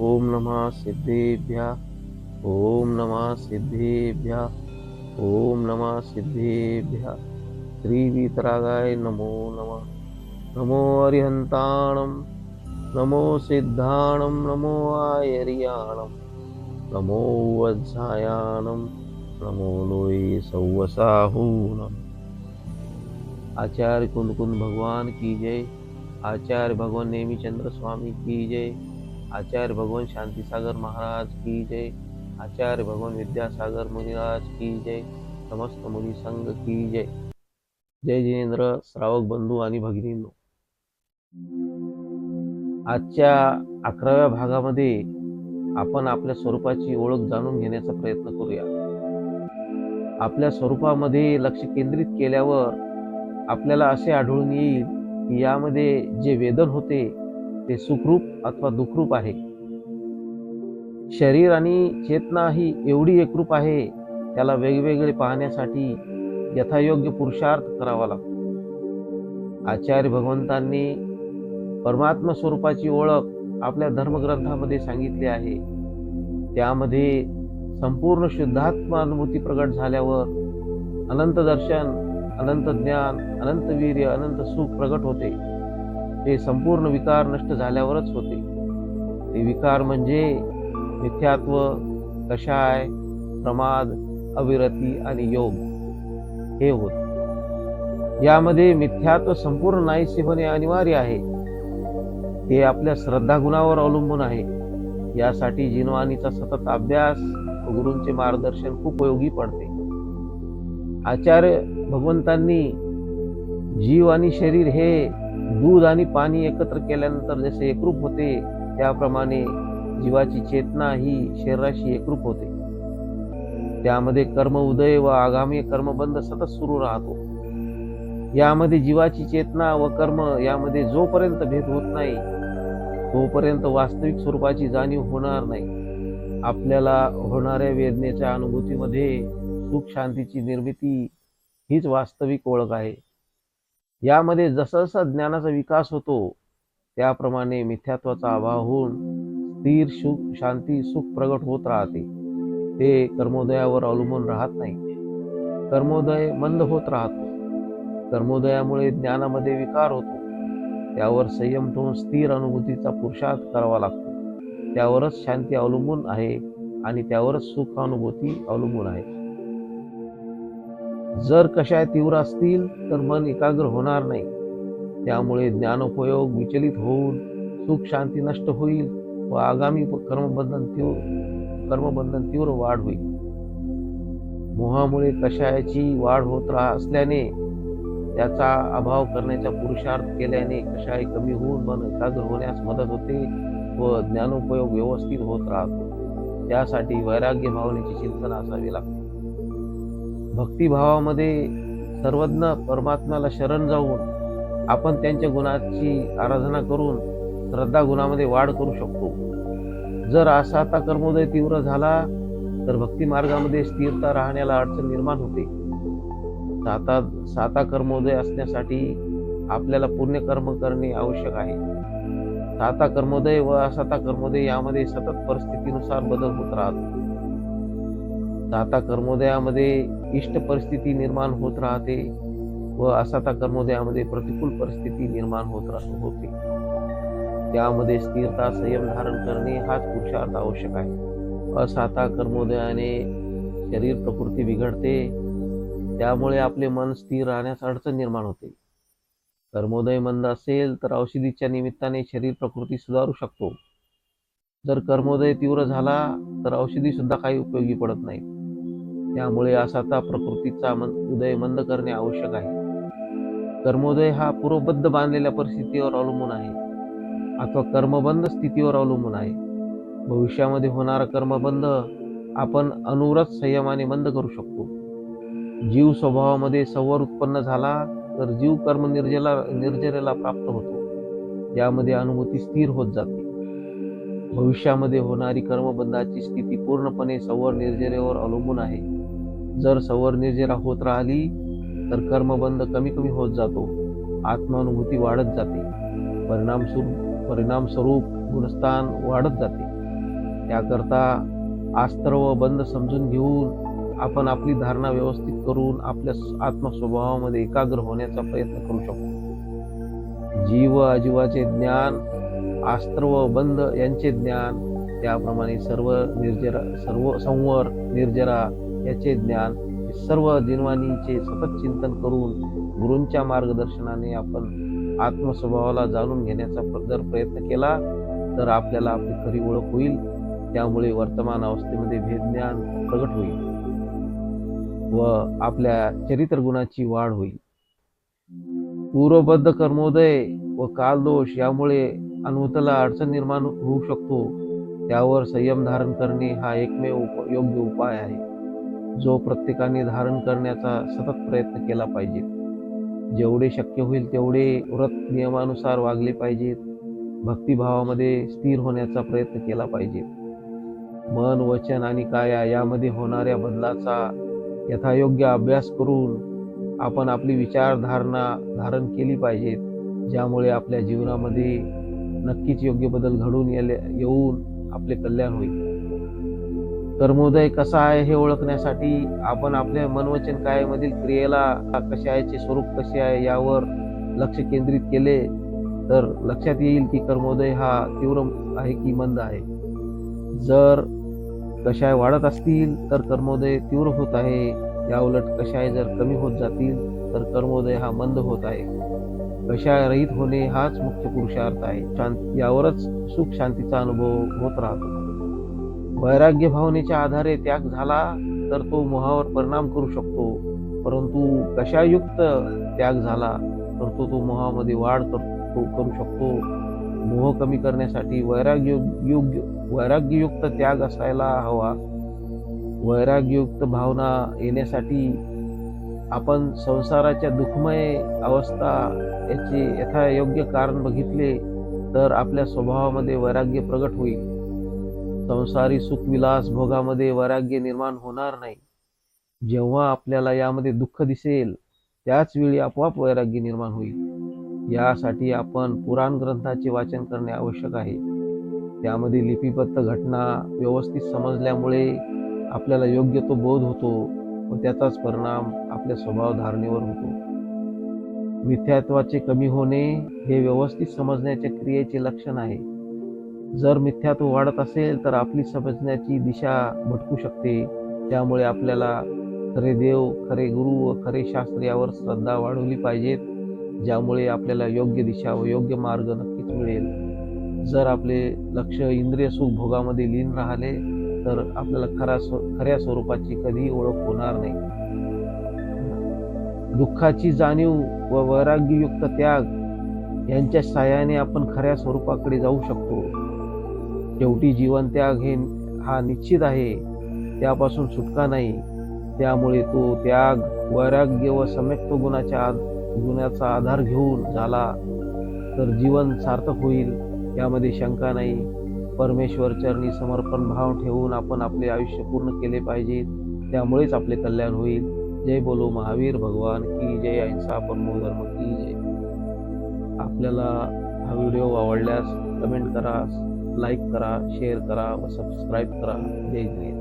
ॐ नमः सिद्धेभ्य। ॐ नमः सिद्धेभ्य। ॐ नमः सिद्धेभ्य। श्रीवीतरागाय नमो नमः। नमो अरिहन्ताणं नमो सिद्धाणं नमो आयर्याणं नमो वज्झायाणं नमो लोये सौवसाहूनम। आचार्य कुंदकुंद भगवान की जय। आचार्य भगवान नेमीचंद्र स्वामी की जय। आचार्य भगवान शांतीसागर महाराज की जय। आचार्य भगवान विद्यासागर मुनिराज की जय। समस्त मुनी संघ की जय। जय जिनेंद्र श्रावक बंधू आणि भगिनींनो। आजच्या अकराव्या भागामध्ये आपण आपल्या स्वरूपाची ओळख जाणून घेण्याचा प्रयत्न करूया. आपल्या स्वरूपामध्ये लक्ष केंद्रित केल्यावर आपल्याला असे आढळून येईल की यामध्ये जे वेदन होते ते सुखरूप अथवा दुखरूप आहे. शरीर आणि चेतना ही एवढी एकरूप आहे त्याला वेगवेगळे पाहण्यासाठी यथायोग्य पुरुषार्थ करावा लागतो. आचार्य भगवंतांनी परमात्मा स्वरूपाची ओळख आपल्या धर्मग्रंथामध्ये सांगितली आहे. त्यामध्ये संपूर्ण शुद्धात्म अनुभूती प्रगट झाल्यावर अनंत दर्शन अनंत ज्ञान अनंत वीर्य अनंत सुख प्रगट होते. ते संपूर्ण विकार नष्ट झाल्यावरच होते. ते विकार म्हणजे मिथ्यात्व कषाय प्रमाद अविरती आणि योग. हे होत. यामध्ये मिथ्यात्व संपूर्ण नाहीसे होणे अनिवार्य आहे. ते आपल्या श्रद्धा गुणावर अवलंबून आहे. यासाठी जिनवाणीचा सतत अभ्यास गुरूंचे मार्गदर्शन खूप उपयोगी पडते. आचार्य भगवंतांनी जीव आणि शरीर हे दूध आणि पाणी एकत्र केल्यानंतर जसे एकरूप होते त्याप्रमाणे जीवाची चेतना ही शरीराशी एकरूप होते. त्यामध्ये कर्म उदय व आगामी कर्मबंध सतत सुरू राहतो. यामध्ये जीवाची चेतना व कर्म यामध्ये जोपर्यंत भेद होत नाही तोपर्यंत वास्तविक स्वरूपाची जाणीव होणार नाही. आपल्याला होणाऱ्या वेदनेच्या अनुभूतीमध्ये सुख शांतीची निर्मिती हीच वास्तविक ओळख आहे. यामध्ये जसा जसा ज्ञानाचा विकास होतो त्याप्रमाणे मिथ्यात्वाचा अभाव होऊन स्थिर सुख शांती सुख प्रगट होत राहते. ते कर्मोदयावर अवलंबून राहत नाही. कर्मोदय मंद होत राहतो. कर्मोदयामुळे ज्ञानामध्ये विकार होतो. त्यावर संयम ठेवून स्थिर अनुभूतीचा पुरुषार्थ करावा लागतो. त्यावरच शांती अवलंबून आहे आणि त्यावरच सुख अनुभूती अवलंबून आहे. जर कशाय तीव्र असतील तर मन एकाग्र होणार नाही. त्यामुळे ज्ञानोपयोग विचलित होऊन सुख शांती नष्ट होईल व आगामी कर्मबंधन तीव्र कर्मबंधन तीव्र वाढ होईल. मोहामुळे कषायाची वाढ होत राह असल्याने त्याचा अभाव करण्याचा पुरुषार्थ केल्याने कषाय कमी होऊन मन एकाग्र होण्यास मदत होते व ज्ञानोपयोग व्यवस्थित होत राहतो. त्यासाठी वैराग्य भावनेचे चिंतन असावे लागते. भक्तिभावामध्ये सर्वज्ञ परमात्म्याला शरण जाऊन आपण त्यांच्या गुणाची आराधना करून श्रद्धा गुणामध्ये वाढ करू शकतो. जर असा आता कर्मोदय तीव्र झाला तर भक्ती मार्गामध्ये स्थिरता राहण्याला अडचण निर्माण होते. साता साता कर्मोदय असण्यासाठी आपल्याला पुण्य कर्म करणे आवश्यक आहे. साता कर्मोदय व असाता कर्मोदय यामध्ये सतत परिस्थितीनुसार बदल होत राहतो. साता कर्मोदयामध्ये इष्ट परिस्थिती निर्माण होत राहते व असाता कर्मोदयामध्ये प्रतिकूल परिस्थिती निर्माण होत होते. त्यामध्ये स्थिरता संयम धारण करणे हाच पुरुषार्थ आवश्यक आहे. असाता कर्मोदयाने शरीर प्रकृती बिघडते त्यामुळे आपले मन स्थिर राहण्यास अडचण निर्माण होते. कर्मोदय मंद असेल तर औषधीच्या निमित्ताने शरीर प्रकृती सुधारू शकतो. जर कर्मोदय तीव्र झाला तर औषधी सुद्धा काही उपयोगी पडत नाही त्यामुळे असाता प्रकृतीचा उदय मंद करणे आवश्यक आहे. कर्मोदय हा पूर्वबद्ध बांधलेल्या परिस्थितीवर अवलंबून आहे. अथवा कर्मबंध स्थितीवर अवलंबून आहे. भविष्यामध्ये होणारा कर्मबंध आपण अनुव्रत संयमाने बंद करू शकतो. जीव स्वभावामध्ये संवर उत्पन्न झाला तर जीव कर्म निर्जला निर्जरेला प्राप्त होतो. यामध्ये अनुभूती स्थिर होत जाते. भविष्यामध्ये होणारी कर्मबंधाची स्थिती पूर्णपणे संवर निर्जरेवर अवलंबून आहे. जर संवर निर्जरा होत राहिली तर कर्मबंध कमी कमी होत जातो. आत्मानुभूती वाढत जाते. परिणाम परिणामस्वरूप परिणाम स्वरूप गुणस्थान वाढत जाते. त्याकरता आस्त्र व बंद समजून घेऊन आपण आपली धारणा व्यवस्थित करून आपल्या आत्मस्वभावामध्ये एकाग्र होण्याचा प्रयत्न करू शकतो. जीव अजीवाचे ज्ञान आस्त्र व बंद यांचे ज्ञान त्याप्रमाणे सर्व निर्जरा सर्व संवर निर्जरा याचे ज्ञान हे सर्व दिनवाणीचे सतत चिंतन करून गुरूंच्या मार्गदर्शनाने आपण आत्मस्वभावाला जाणून घेण्याचा जर प्रयत्न केला तर आपल्याला आपली खरी ओळख होईल. त्यामुळे वर्तमान अवस्थेमध्ये भेदज्ञान प्रगट होईल व आपल्या चरित्र गुणाची वाढ होईल. पूर्वबद्ध कर्मोदय व कालदोष यामुळे अनुभूताला अडचण निर्माण होऊ शकतो. त्यावर संयम धारण करणे हा एकमेव उप- योग्य उपाय आहे. जो प्रत्येकाने धारण करण्याचा सतत प्रयत्न केला पाहिजे. जेवढे शक्य होईल तेवढे व्रत नियमानुसार वागले पाहिजेत. भक्तिभावामध्ये स्थिर होण्याचा प्रयत्न केला पाहिजे. मन वचन आणि काया यामध्ये होणाऱ्या बदलाचा यथायोग्य अभ्यास करून आपण आपली विचारधारणा धारण केली पाहिजेत ज्यामुळे आपल्या जीवनामध्ये नक्कीच योग्य बदल घडून येऊन आपले कल्याण होईल. कर्मोदय कसा आहे हे ओळखण्यासाठी आपण आपल्या मनवचन कायामधील क्रियेला कशाचे स्वरूप कसे आहे यावर लक्ष केंद्रित केले तर लक्षात येईल की कर्मोदय हा तीव्र आहे की मंद आहे. जर कशाय वाढत असतील तर कर्मोदय तीव्र होत आहे. या उलट कशाय जर कमी होत जातील तर कर्मोदय हा मंद होत आहे. कशाय रहित होणे हाच मुख्य पुरुषार्थ आहे. शांत यावरच सुख शांतीचा अनुभव होत राहतो. वैराग्य भावनेच्या आधारे त्याग झाला तर तो मोहावर परिणाम करू शकतो. परंतु कशायुक्त त्याग झाला तर तो तो मोहामध्ये वाढ करतो करू शकतो. मोह कमी करण्यासाठी वैराग्य योग्य वैराग्ययुक्त त्याग असायला हवा. वैराग्ययुक्त भावना येण्यासाठी आपण संसाराच्या दुःखमय अवस्था याचे यथायोग्य कारण बघितले तर आपल्या स्वभावामध्ये वैराग्य प्रगट होईल. संसारी सुखविलास भोगामध्ये वैराग्य निर्माण होणार नाही. जेव्हा आपल्याला यामध्ये दुःख दिसेल त्याच वेळी आपोआप वैराग्य निर्माण होईल. यासाठी आपण पुराण ग्रंथाचे वाचन करणे आवश्यक आहे. त्यामध्ये लिपिबद्ध घटना व्यवस्थित समजल्यामुळे आपल्याला योग्य तो बोध होतो व त्याचाच परिणाम आपल्या स्वभाव धारणेवर होतो. मिथ्यात्वाचे कमी होणे हे व्यवस्थित समजण्याच्या क्रियेचे लक्षण आहे. जर मिथ्यात्व वाढत असेल तर आपली समजण्याची दिशा भटकू शकते. त्यामुळे आपल्याला खरे देव खरे गुरु व खरे शास्त्र यावर श्रद्धा वाढवली पाहिजेत ज्यामुळे आपल्याला योग्य दिशा व योग्य मार्ग नक्कीच मिळेल. जर आपले लक्ष इंद्रिय सुख भोगामध्ये लीन राहिले तर आपल्याला खरा स्व- खऱ्या स्वरूपाची कधी ओळख होणार नाही. दुःखाची जाणीव व वैराग्ययुक्त त्याग यांच्या सहाय्याने आपण खऱ्या स्वरूपाकडे जाऊ शकतो. शेवटी जीवन त्याग हे हा निश्चित आहे त्यापासून सुटका नाही. त्यामुळे तो त्याग वैराग्य व सम्यक्त गुणाच्या गुणाचा आधार घेऊन झाला. तर जीवन सार्थक होईल यामध्ये शंका नाही. परमेश्वर चरणी समर्पण भाव ठेवून आपण आपले आयुष्य पूर्ण केले पाहिजे. त्यामुळेच आपले कल्याण होईल. जय बोलो महावीर भगवान की जय. अहिंसा परमो धर्म की जय. आपल्याला हा व्हिडिओ आवडल्यास कमेंट करा. लाईक करा शेअर करा व सबस्क्राईब करा. जय जय